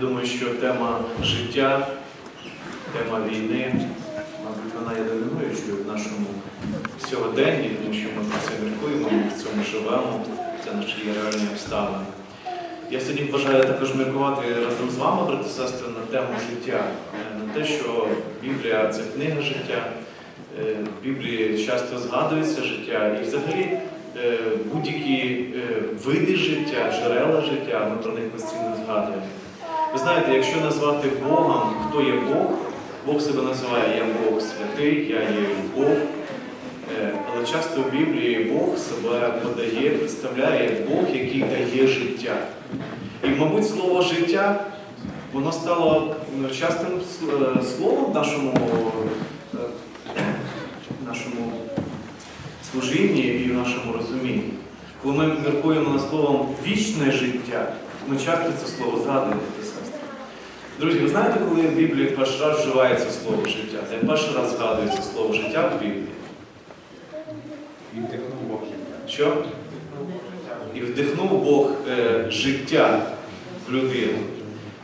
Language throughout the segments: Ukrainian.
Я думаю, що тема життя, тема війни, мабуть, вона є домінуючою в нашому сьогоденні, тому що ми про це міркуємо, ми в цьому живемо, це наші реальні обставини. Я сьогодні бажаю також міркувати разом з вами, брати сестри, на тему життя, Е, на те, що Біблія це книга життя, Е, в Біблії часто згадується життя, і взагалі е, будь-які види життя, джерела життя, ми про них постійно згадуємо. Ви знаєте, якщо назвати Богом, хто є Бог, Бог себе називає Я Бог святий, я є любов. Е, Але часто в Біблії Бог себе подає, представляє Бог, який дає життя. І, мабуть, слово життя воно стало ну, частим е, словом в нашому, е, нашому служінні і в нашому розумінні. Коли ми міркуємо над словом вічне життя, ми часто це слово згадуємо. Друзі, ви знаєте, коли в Біблії перший раз вживається слово життя? Де перший раз згадується слово життя в Біблії? І вдихнув Бог життя. Що? І вдихнув Бог е, життя в людину.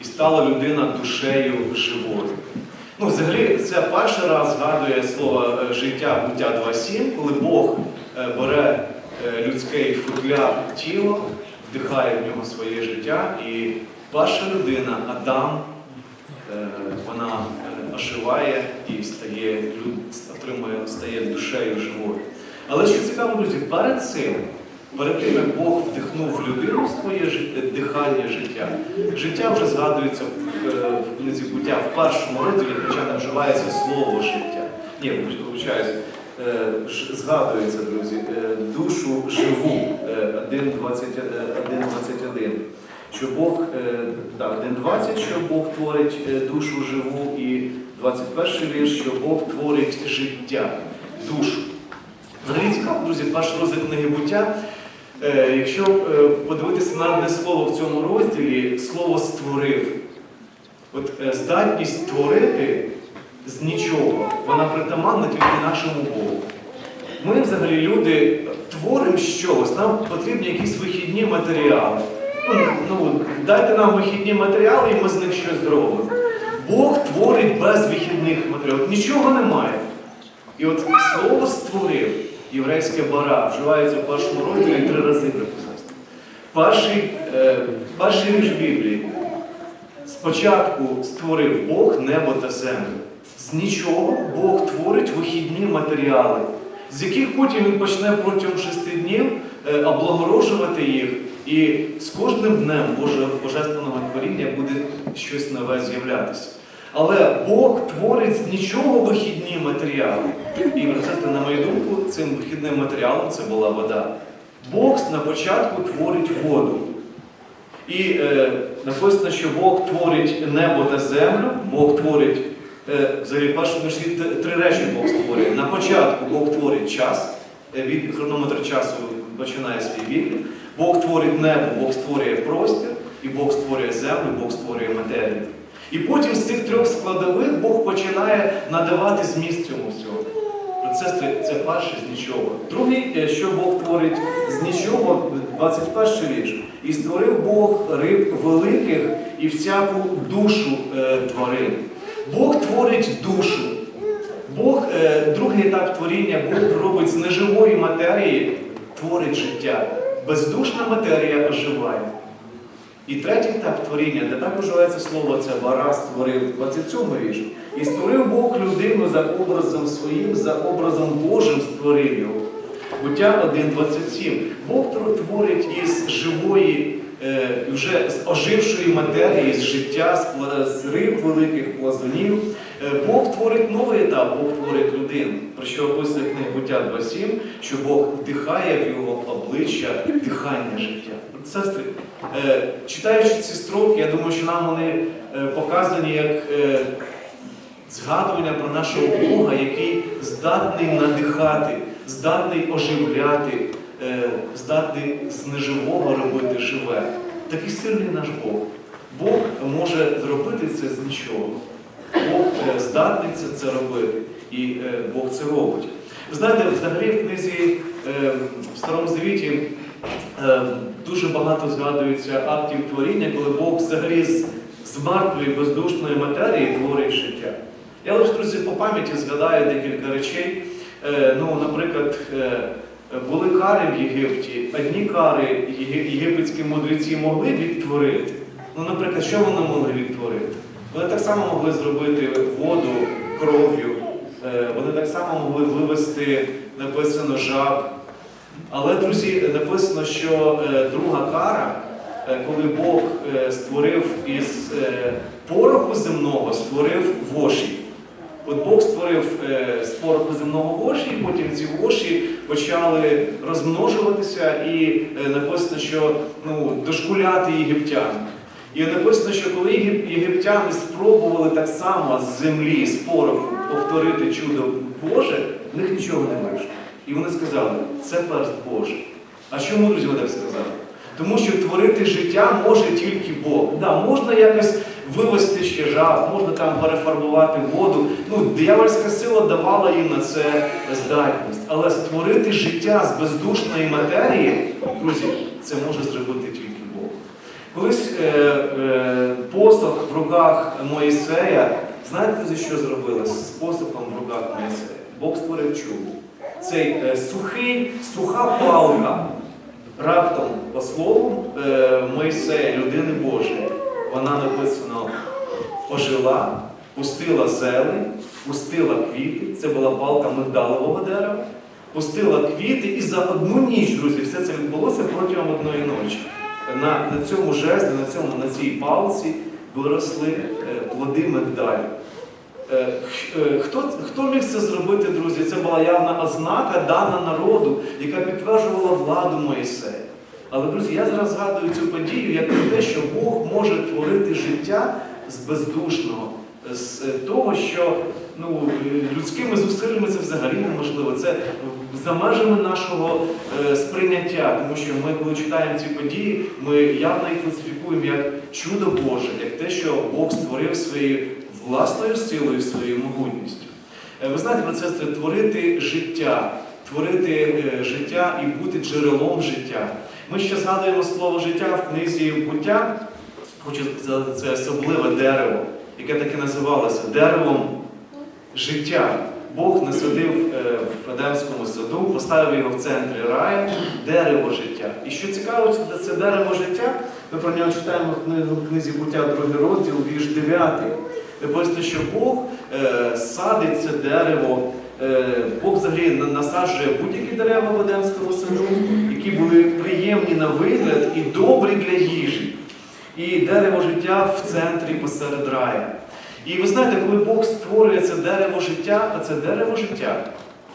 І стала людина душею живою. Ну, взагалі, це перший раз згадує слово е, життя буття 2.7, коли Бог е, бере е, людське футляр тіло, вдихає в нього своє життя, і перша людина, Адам, оживає і стає, отримує, стає душею живою. Але що цікаво, друзі, перед цим, перед тим, як Бог вдихнув в людину своє дихання життя, життя вже згадується в, е, в книзі буття в першому розділі, хоча не вживається слово життя. Ні, вибачаюсь, е, згадується, друзі, е, душу живу е, 1.21, що Бог, так, 1.20, що Бог творить душу живу, і 21 вірш, що Бог творить життя, душу. Взагалі цікаво, друзі, перший розділ книги буття. Е, якщо е, подивитися на одне слово в цьому розділі, слово створив. От е, здатність створити з нічого, вона притаманна тільки нашому Богу. Ми, взагалі, люди, творимо чогось, нам потрібні якісь вихідні матеріали. Ну, ну, дайте нам вихідні матеріали, і ми з них щось зробимо. Бог творить без вихідних матеріалів. Нічого немає. І от слово створив, єврейське бара, вживається в першому розділі три рази приписати. Перший, е, перший вірш Біблії. Спочатку створив Бог небо та землю. З нічого Бог творить вихідні матеріали, з яких потім він почне протягом шести днів е, облагорожувати їх. І з кожним днем Боже, Божественного творіння буде щось нове з'являтися. Але Бог творить з нічого вихідні матеріали. І це, на мою думку, цим вихідним матеріалом це була вода. Бог на початку творить воду. І е, написано, що Бог творить небо та землю, Бог творить, е, взагалі, в першому три речі Бог створює. На початку Бог творить час, е, від хронометр часу починає свій вік. Бог творить небо, Бог створює простір, і Бог створює землю, Бог створює матерію. І потім з цих трьох складових Бог починає надавати зміст цьому всьому. Сестри, це перше з нічого. Другий, е, що Бог творить з нічого, 21 вірш. І створив Бог риб великих і всяку душу е, тварин. Бог творить душу. Бог, е, другий етап творіння, Бог робить з неживої матерії, творить життя. Бездушна матерія оживає. І третій етап творіння, де також живеться слово, це вара створив 27 вірш. І створив Бог людину за образом своїм, за образом Божим створив його. Буття 1.27. Бог творить із живої, е, вже з ожившої матерії, з життя, з риб великих плазунів. Е, Бог творить новий етап, Бог творить людину. Про що описує книга буття 2.7, що Бог вдихає в його обличчя дихання життя. Сестри, е, читаючи ці строки, я думаю, що нам вони е, показані як згадування про нашого Бога, який здатний надихати, здатний оживляти, здатний з неживого робити живе. Такий сильний наш Бог. Бог може зробити це з нічого. Бог е, здатний це, робити, і е, Бог це робить. Ви знаєте, взагалі в книзі е, в Старому Завіті дуже багато згадується актів творіння, коли Бог взагалі з мертвої бездушної матерії творить життя. Я лише, друзі, по пам'яті згадаю декілька речей. Ну, наприклад, були кари в Єгипті. Одні кари єгипетські мудреці могли відтворити. Ну, наприклад, що вони могли відтворити? Вони так само могли зробити воду кров'ю, Е, вони так само могли вивести, написано жаб. Але, друзі, написано, що е, друга кара, е, коли Бог створив із пороху земного, створив воші. От Бог створив з пороху земного воші, і потім ці воші почали розмножуватися, і написано, що ну, дошкуляти єгиптян. І написано, що коли єгиптяни спробували так само з землі, з пороху повторити чудо Боже, в них нічого не вийшло. І вони сказали, це перст Божий. А чому, друзі, вони так сказали? Тому що творити життя може тільки Бог. Да, можна якось вивести ще жаб, можна там перефарбувати воду. Ну, диявольська сила давала їм на це здатність. Але створити життя з бездушної матерії, друзі, це може зробити тільки. Колись е, е, посох в руках Моїсея, знаєте, за що зробили з посохом в руках Моїсея? Бог створив чудо. Цей е, сухий, суха палка, раптом, по слову е, Моїсея, людини Божої, вона написано ожила, пустила зелень, пустила квіти. Це була палка мигдалового дерева, пустила квіти, і за одну ніч, друзі, все це відбулося протягом одної ночі. На, на цьому жезлі, на, цьому, на цій палці виросли е, плоди мигдалю. Е, е, Хто, хто міг це зробити, друзі? Це була явна ознака дана народу, яка підтверджувала владу Моїсея. Але, друзі, я зараз згадую цю подію як про те, що Бог може творити життя з бездушного, з того, що ну, людськими зусиллями це взагалі неможливо. Це за межами нашого е, сприйняття, тому що ми, коли читаємо ці події, ми явно їх класифікуємо як чудо Боже, як те, що Бог створив своєю власною силою, своєю могутністю. Е, Ви знаєте, про це творити життя, творити е, життя і бути джерелом життя. Ми ще згадуємо слово життя в книзі буття. Хочу сказати, це особливе дерево, яке так і називалося деревом життя. Бог насадив е, в Едемському саду, поставив його в центрі раю, дерево життя. І що цікаво, це- дерево життя, ми про нього читаємо в книзі буття, другий розділ, вірш 9. Де Написано, що Бог е, садить це дерево, е, Бог взагалі насаджує будь-які дерева в Едемському саду, які були приємні на вигляд і добрі для їжі. І дерево життя в центрі посеред рая. І ви знаєте, коли Бог створює це дерево життя, а це дерево життя,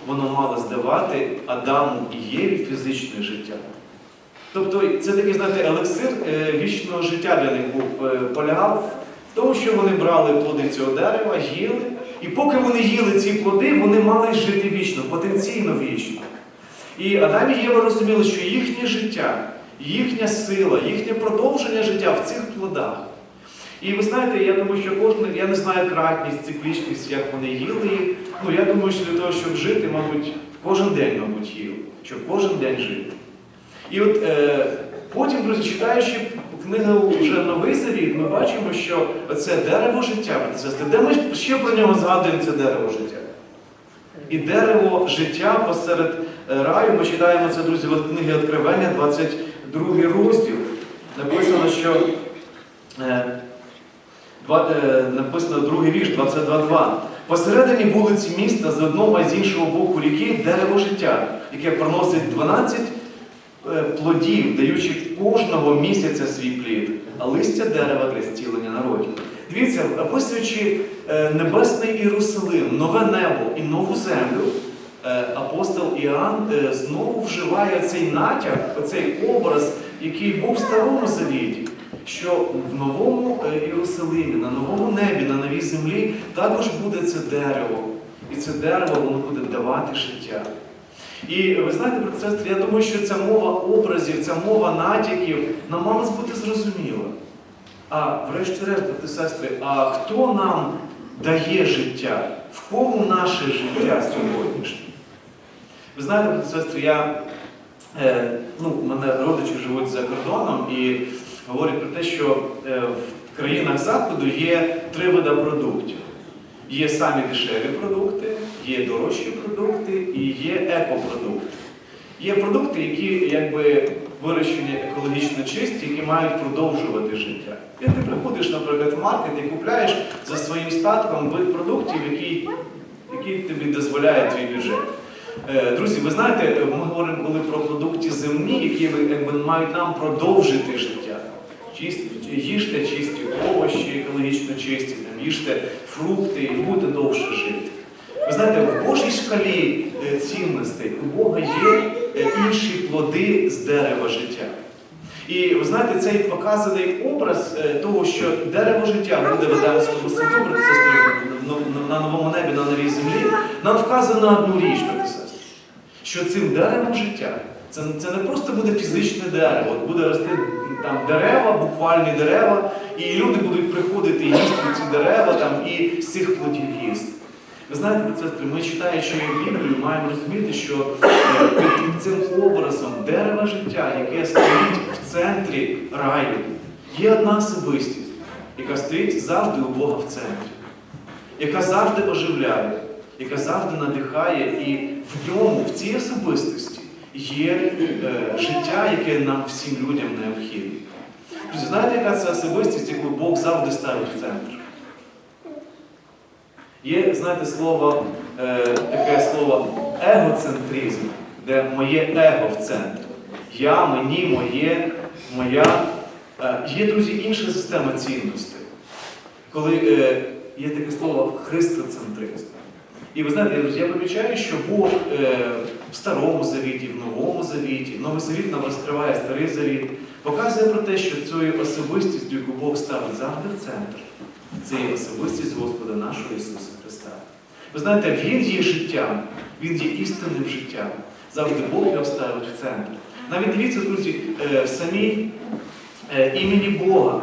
воно мало здавати Адаму і Єві фізичне життя. Тобто це такий, знаєте, елексир е, вічного життя для них був е, полягав в тому, що вони брали плоди цього дерева, їли, і поки вони їли ці плоди, вони мали жити вічно, потенційно вічно. І Адам і Єва розуміли, що їхнє життя, їхня сила, їхнє продовження життя в цих плодах. І ви знаєте, я думаю, що кожен, я не знаю кратність, циклічність, як вони їли. Ну, я думаю, що для того, щоб жити, мабуть, кожен день, мабуть, їли, щоб кожен день жити. І от е, потім, друзі, читаючи книгу вже Новий Завіт, ми бачимо, що це дерево життя, де ми ще про нього згадуємо це дерево життя. І дерево життя посеред е, раю, ми читаємо це, друзі, в книгі Откровення, 22 розділ. Написано, що е, два- е, написано другий вірш, 22.2. Посередині вулиці міста з одного і з іншого боку ріки дерево життя, яке приносить 12 е, плодів, даючи кожного місяця свій плід, а листя дерева для зцілення народів. Дивіться, описуючи е, небесний Єрусалим, нове небо і нову землю, апостол Іоанн знову вживає цей натяк, оцей образ, який був в Старому Завіті, що в новому е, Єрусалимі, на новому небі, на новій землі також буде це дерево. І це дерево воно буде давати життя. І ви знаєте, сестри, я думаю, що ця мова образів, ця мова натяків нам мала бути зрозуміла. А врешті-решт, брати сестри, а хто нам дає життя? В кому наше життя сьогоднішнє? Ви знаєте, брати сестри, я, е, ну, мене родичі живуть за кордоном і говорять про те, що е, в в країнах Заходу є три види продуктів. Є самі дешеві продукти, є дорожчі продукти і є екопродукти. Є продукти, які якби вирощені екологічно чисті, які мають продовжувати життя. І ти приходиш, наприклад, в маркет і купляєш за своїм статком вид продуктів, який, який тобі дозволяє твій бюджет. Е, Друзі, ви знаєте, ми говоримо коли про продукти земні, які якби, мають нам продовжити життя. Їжте чисті овочі, екологічно чисті, там, їжте фрукти і будете довше жити. Ви знаєте, в Божій шкалі е, цінностей у Бога є е, інші плоди з дерева життя. І ви знаєте, цей показаний образ е, того, що дерево життя буде в Едемському саду, брати на- новому небі, на новій землі, нам вказано одну річ, брати сестри, що цим деревом життя це, це не просто буде фізичне дерево, буде рости там дерева, буквальні дерева, і люди будуть приходити і їсти ці дерева там, і з цих плодів їсти. Ви знаєте, сестри, ми читаючи Біблію, маємо розуміти, що е, під цим образом дерева життя, яке стоїть в центрі раю, є одна особистість, яка стоїть завжди у Бога в центрі, яка завжди оживляє, яка завжди надихає, і в ньому, в цій особистості, є е, життя, яке нам всім людям необхідне. Знаєте, яка це особистість, яку Бог завжди ставить в центр? Є, знаєте, слово, е, таке слово егоцентризм, де моє его в центрі. Я, мені, моє, моя. Е, є, друзі, інша система цінностей. Коли е, є таке слово христоцентризм. І ви знаєте, друзі, я помічаю, що Бог е, Старому Завіті, в Новому Завіті, Новий Завіт нам розкриває Старий Завіт, показує про те, що цією особистістю, яку Бог ставить завжди в центр, це є особистість Господа нашого Ісуса Христа. Ви знаєте, Він є життям, Він є істинним життям. Завжди Бог його ставить в центр. Навіть дивіться, друзі, е, в самій е, імені Бога.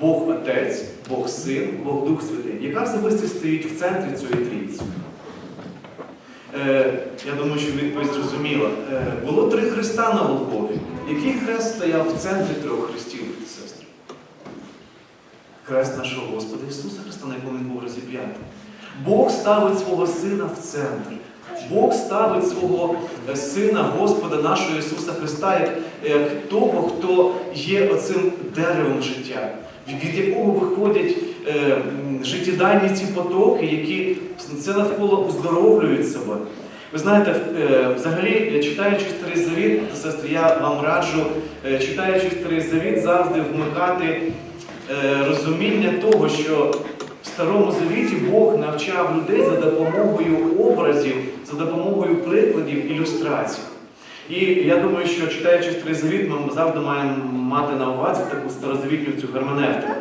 Бог Отець, Бог Син, Бог Дух Святий. Яка особистість стоїть в центрі цієї трійці? Е, я думаю, що відповідь зрозуміла. Е, було три хреста на Голгофі. Який хрест стояв в центрі трьох хрестів, і сестри? Хрест нашого Господа Ісуса Христа, на якому Він був розіп'ятий. Бог ставить свого Сина в центр. Бог ставить свого е, Сина, Господа нашого Ісуса Христа, як, як того, хто є оцим деревом життя, від якого виходять життєдайні ці потоки, які це навколо оздоровлюють себе. Ви знаєте, е, взагалі, е, читаючи Старий Завіт, сестри, я вам раджу, е, читаючи Старий Завіт, завжди вмикати е, розуміння того, що в Старому Завіті Бог навчав людей за допомогою образів, за допомогою прикладів, ілюстрацій. І я думаю, що читаючи Старий Завіт, ми завжди маємо мати на увазі таку старозавітню цю герменевтику.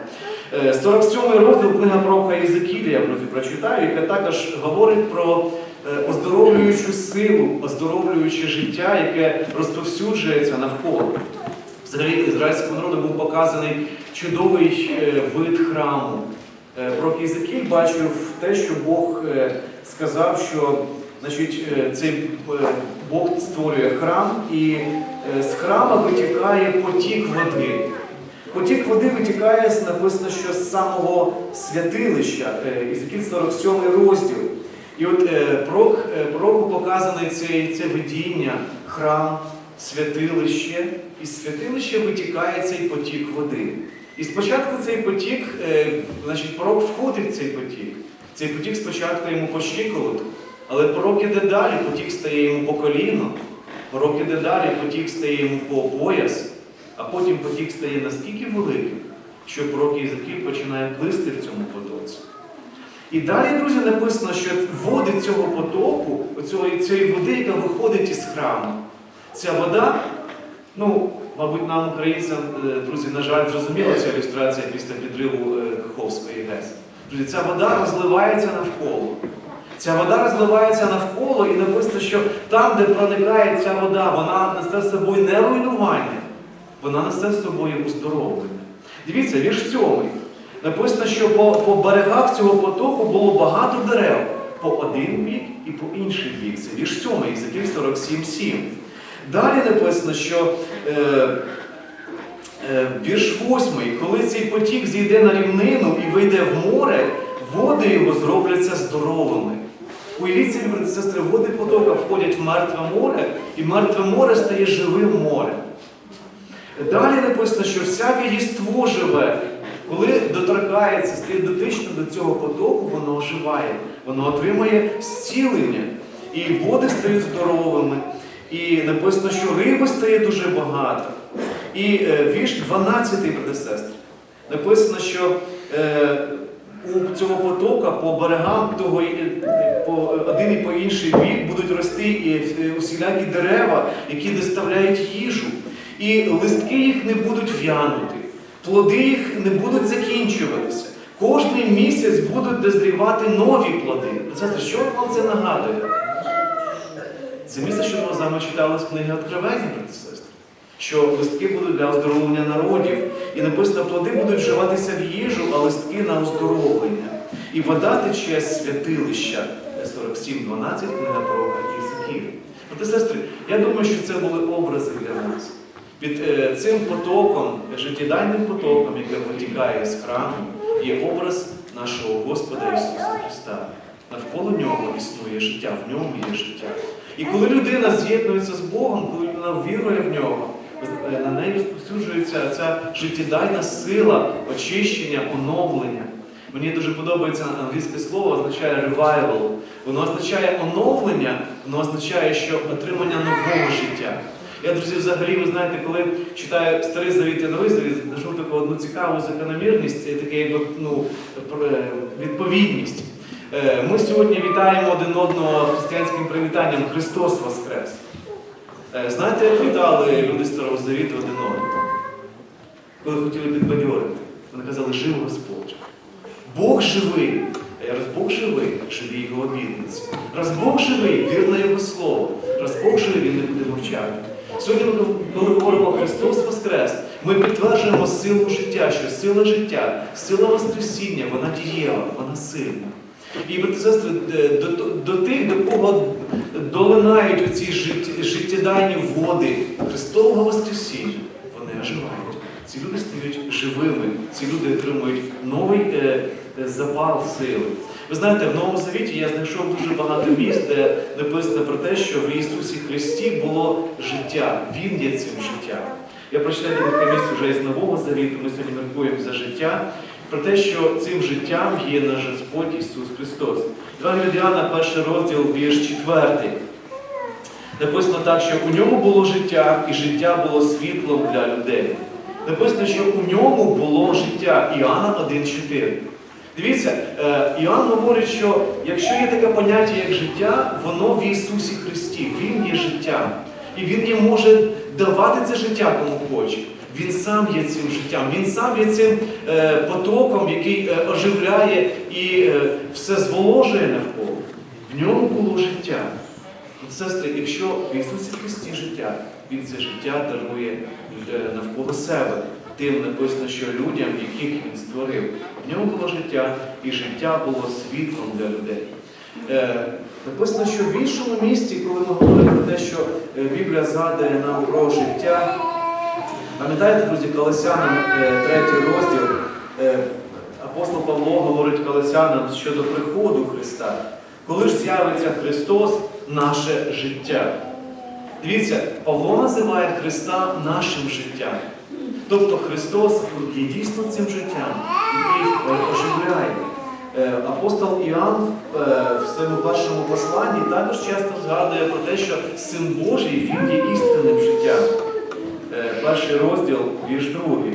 Е, 47 розділ книга пророка Єзекілія, я друзі, прочитаю, яка також говорить про е, оздоровлюючу силу, оздоровлююче життя, яке розповсюджується навколо. Взагалі ізраїльському народу був показаний чудовий е, вид храму. Е, Пророк Єзекіль бачив те, що Бог е, сказав, що значить, е, цей е, Бог створює храм, і е, з храма витікає потік води. Потік води витікає, написано, що з самого святилища, е, Ізекіль 47 розділ. І от е, е, пророку показане це, це видіння, храм, святилище, і з святилища витікає цей потік води. І спочатку цей потік, значить, пророк входить в цей потік. Цей потік спочатку йому по щиколотку, але пророк іде далі, потік стає йому по коліно, пророк іде далі, потік стає йому по пояс, а потім потік стає настільки великим, що пророк Єзекіль починає плисти в цьому потоці. І далі, друзі, написано, що води цього потоку, цієї води, яка виходить із храму, ця вода, ну, мабуть, нам, українцям, е, друзі, на жаль, зрозуміла ця ілюстрація після підриву е, Каховської ГЕС. Друзі, ця вода розливається навколо. Ця вода розливається навколо і написано, що там, де проникає ця вода, вона несе з собою не руйнування, вона несе з собою оздоровлення. Дивіться, вірш сьомий. Написано, що по, по берегах цього потоку було багато дерев по один бік і по інший бік. Це вірш 7, Ізекіль 47.7. Далі написано, що е, Е, Вірш 8. Коли цей потік зійде на рівнину і вийде в море, води його зробляться здоровими. Уявіть собі, сестри, води потока входять в мертве море, і мертве море стає живим морем. Далі написано, що всяке єство живе, коли доторкається, дотично до цього потоку, воно оживає, воно отримує зцілення. І води стають здоровими. І написано, що риби стає дуже багато. І е, вірш 12, брати сестри. Написано, що е, у цього потока по берегам того по один і по інший бік будуть рости і е, усілякі дерева, які доставляють їжу. І листки їх не будуть в'янути, плоди їх не будуть закінчуватися. Кожний місяць будуть дозрівати нові плоди. Це що вам це нагадує? Це місце, що ми з вами читали з книги Откровення, і сестри. Що листки будуть для оздоровлення народів, і написано, плоди будуть вживатися в їжу, а листки на оздоровлення. І вода тече з святилища 47.12, книга пророка. Брати і сестри, я думаю, що це були образи для нас. Під е, цим потоком, життєдайним потоком, який витікає з храму, є образ нашого Господа Ісуса Христа. Навколо нього існує життя, в ньому є життя. І коли людина з'єднується з Богом, коли людина вірує в нього, на неї розповсюджується ця життєдайна сила очищення, оновлення. Мені дуже подобається англійське слово, означає revival. Воно означає оновлення, воно означає, що отримання нового життя. Я, друзі, взагалі, ви знаєте, коли читаю старий завіт і новий завіт, знайшов таку одну цікаву закономірність, і таке ну, е, відповідність. Е, Ми сьогодні вітаємо один одного християнським привітанням Христос Воскрес. Е, Знаєте, як вітали люди Старого Завіту один одного? Коли хотіли підбадьорити, вони казали, жив Господь. Бог живий. Я раз Бог живий, живі його обітниці. Раз Бог живий, вірне Його слово. Раз Бог живий, він не буде мовчати. Сьогодні, коли говоримо Христос Воскрес, ми підтверджуємо силу життя, що сила життя, сила Воскресіння, вона дієва, вона сильна. І брати сестри, до, до, тих, до кого долинають оці життєдайні води Христового Воскресіння, вони оживають. Ці люди стають живими, ці люди отримують новий е, е, запал сили. Ви знаєте, в Новому Завіті я знайшов дуже багато місць, де написано про те, що в Ісусі Христі було життя. Він є цим життям. Я прочитаю кілька місць вже із Нового Завіту, ми сьогодні міркуємо за життя, про те, що цим життям є наш Господь Ісус Христос. Івангелія Діана, перший розділ, вірш 4. Написано так, що у ньому було життя, і життя було світлом для людей. Написано, що у ньому було життя. Іоанна 1,4. Дивіться, е, Іоанн говорить, що якщо є таке поняття, як життя, воно в Ісусі Христі. Він є життям. І Він є може давати це життя кому хоче. Він сам є цим життям, він сам є цим е, потоком, який е, оживляє і е, все зволожує навколо. В ньому було життя. От, Сестри, якщо в Ісусі Христі життя, Він це життя дарує е, навколо себе. Тим написано, що людям, яких він створив, в ньому було життя, і життя було світлом для людей. Е, написано, що в іншому місці, коли ми говоримо про те, що е, Біблія згадує нам про життя, пам'ятаєте, друзі, Колосянам, е, третій розділ, е, апостол Павло говорить Колосянам щодо приходу Христа. Коли ж з'явиться Христос, наше життя. Дивіться, Павло називає Христа нашим життям. Тобто Христос є дійсно цим життям, який е, оживляє. Е, Апостол Іоанн е, в своєму першому посланні також часто згадує про те, що Син Божий він є істинним життям. Е, Перший розділ, вірш другий.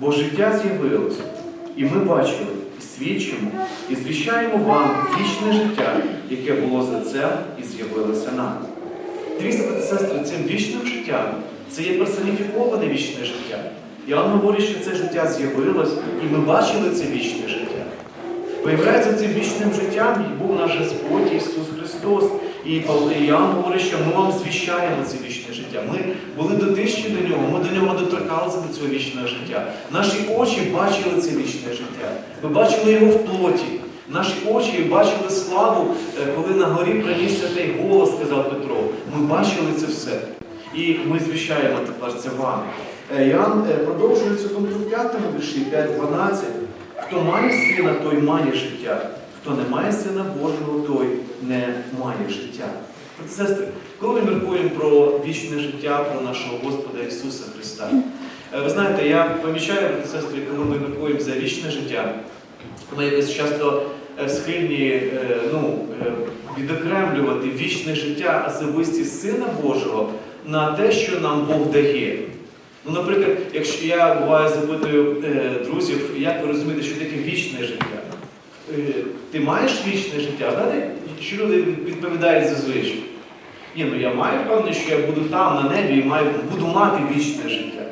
Бо життя з'явилось, і ми бачили, і свідчимо, і звіщаємо вам вічне життя, яке було за це і з'явилося нам. Дивіться, брати сестри, цим вічним життям це є персоніфіковане вічне життя. Іоанн говорить, що це життя з'явилось, і ми бачили це вічне життя. Виявляється, цим вічним життям був наш Господь Ісус Христос. І Іоанн говорить, що ми вам звіщаємо це вічне життя. Ми були дотичні до нього, ми до нього доторкалися до цього вічного життя. Наші очі бачили це вічне життя. Ми бачили його в плоті. Наші очі бачили славу, е, коли на горі приніс святий голос, сказав Петро. Ми бачили це все. І ми звіщаємо тепер це вам. Е, Іоанн е, продовжує цю думку в п'ятому вірші 5.12. Хто має сина, той має життя. Хто не має сина Божого, той не має життя. Сестри, коли ми міркуємо про вічне життя, про нашого Господа Ісуса Христа, е, ви знаєте, я помічаю, сестри, коли ми міркуємо за вічне життя, ми часто е, схильні е, ну, відокремлювати вічне життя особистість Сина Божого на те, що нам Бог дає. Ну, наприклад, якщо я буває запитую друзів, як ви розумієте, що таке вічне життя? Е, ти маєш вічне життя? Знаєте, що люди відповідають зазвичай? Ні, ну я маю певне, що я буду там, на небі, і маю, буду мати вічне життя.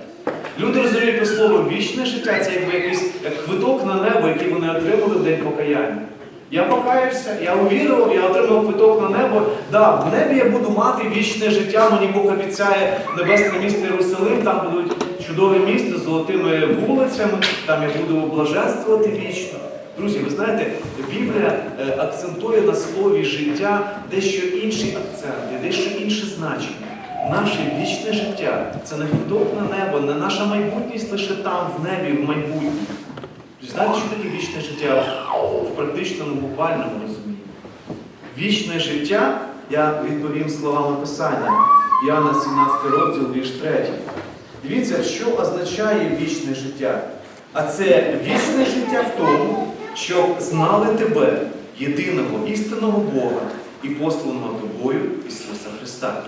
Люди розуміють по слово вічне життя це якби якийсь як квиток на небо, який вони отримали в день покаяння. Я покаявся, я увірував, я отримав квиток на небо. Да, в небі я буду мати вічне життя, мені Бог обіцяє небесне місто Єрусалим, там будуть чудове місто з золотими вулицями, там я буду блаженствувати вічно. Друзі, ви знаєте, Біблія е, акцентує на слові життя дещо інші акценти, дещо інше значення. Наше вічне життя це не квиток на небо, не наша майбутність лише там, в небі, в майбутньому. Знаєте, що таке вічне життя в практичному, буквальному розумінні? Вічне життя, я відповім словами Писання, Іоанна 17 розділ, вірш 3. Дивіться, що означає вічне життя. А це вічне життя в тому, щоб знали тебе, єдиного істинного Бога і посланого тобою Ісуса Христа.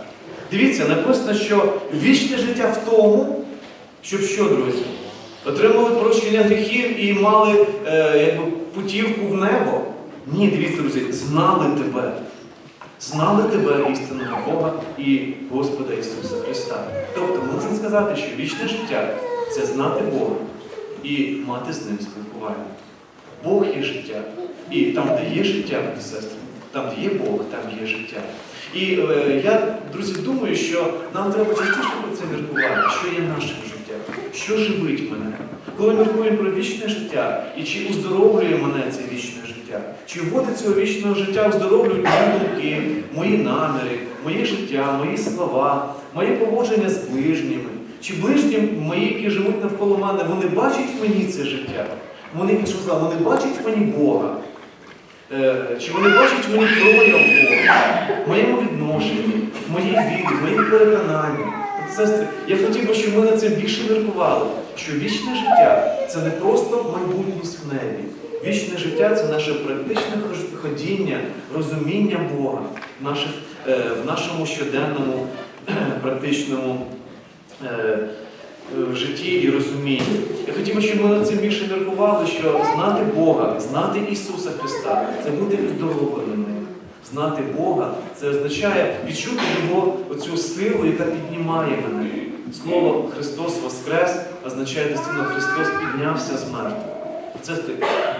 Дивіться, написано, що вічне життя в тому, щоб що, друзі? Отримали прощення гріхів і мали е, якби, путівку в небо. Ні, дивіться, друзі, знали тебе. Знали тебе, істинного Бога і Господа Ісуса Христа. Тобто, можемо сказати, що вічне життя це знати Бога і мати з ним спілкування. Бог є життя. І там, де є життя, брати сестри, там, де є Бог, там є життя. І е, я, друзі, думаю, що нам треба частіше про це міркувати, що є нашим життям, що живить мене. Коли міркуємо про вічне життя, і чи уздоровлює мене це вічне життя, чи вводить цього вічного життя уздоровлюють мої думки, мої наміри, моє життя, мої слова, моє поводження з ближніми, чи ближні мої, які живуть навколо мене, вони бачать мені це життя. Вони іншим словом, вони бачать мені Бога. Е, Чи вони бачать мені прояв Бога, в моєму відношенні, в моїй вірі, в моїх переконаннях. Сестри, я хотів би, щоб ми на це більше міркували, що вічне життя це не просто майбутність в небі. Вічне життя це наше практичне ходіння, розуміння Бога в, наших, е, в нашому щоденному практичному е, в житті і розумінні. Я хотів щоб ми над цим більше міркували, що знати Бога, знати Ісуса Христа це бути оздоровленим. Знати Бога це означає відчути Його оцю силу, яка піднімає мене. Слово Христос Воскрес означає дійсно Христос піднявся з мертвих. Це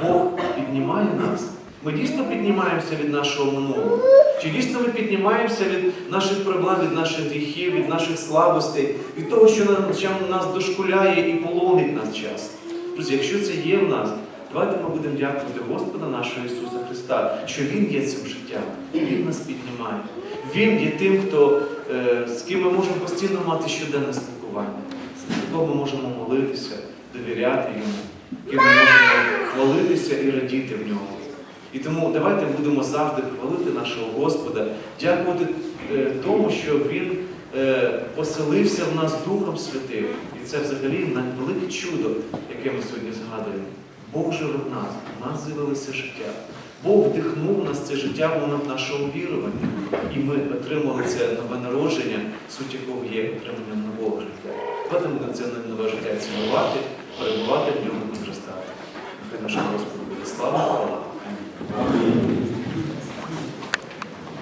Бог піднімає нас. Ми дійсно піднімаємося від нашого минулого. Чи дійсно ми піднімаємося від наших проблем, від наших гріхів, від наших слабостей, від того, що нас дошкуляє і полонить нас час. Друзі, якщо це є в нас, давайте ми будемо дякувати Господа нашого Ісуса Христа, що Він є цим життям, і Він нас піднімає. Він є тим, хто, е, з ким ми можемо постійно мати щоденне спілкування, з кого ми можемо молитися, довіряти йому, ким ми можемо хвалитися і радіти в ньому. І тому давайте будемо завжди хвалити нашого Господа, дякувати е, тому, що Він е, поселився в нас Духом Святим. І це взагалі велике чудо, яке ми сьогодні згадуємо. Бог живе в нас, в нас з'явилося життя. Бог вдихнув нас це життя в нашого вірування. І ми отримали це нове народження, суть якого є отриманням нового життя. Будемо це нове життя цінувати, перебувати в ньому і зростати. Нехай нашому Господу буде слава. いいです。